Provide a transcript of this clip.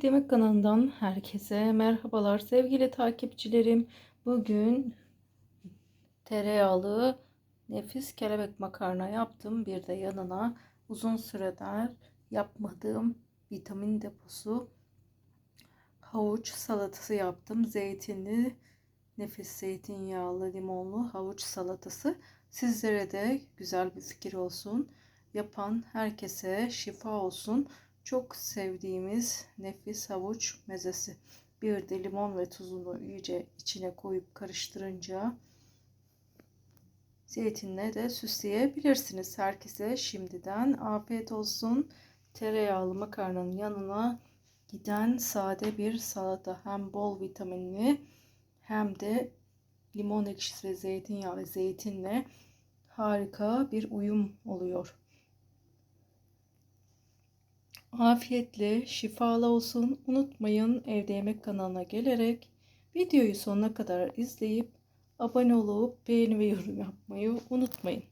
Yemek kanalından herkese merhabalar sevgili takipçilerim. Bugün tereyağlı nefis kelebek makarna yaptım. Bir de yanına uzun süredir yapmadığım vitamin deposu havuç salatası yaptım. Zeytinli, nefis zeytinyağlı, limonlu havuç salatası. Sizlere de güzel bir fikir olsun. Yapan herkese şifa olsun. Çok sevdiğimiz nefis havuç mezesi. Bir de limon ve tuzunu iyice içine koyup karıştırınca zeytinle de süsleyebilirsiniz. Herkese şimdiden afiyet olsun. Tereyağlı makarnanın yanına giden sade bir salata. Hem bol vitaminli hem de limon ekşisi ve zeytinyağı ve zeytinle harika bir uyum oluyor. Afiyetle, şifalı olsun. Unutmayın evde yemek kanalına gelerek videoyu sonuna kadar izleyip abone olup beğeni ve yorum yapmayı unutmayın.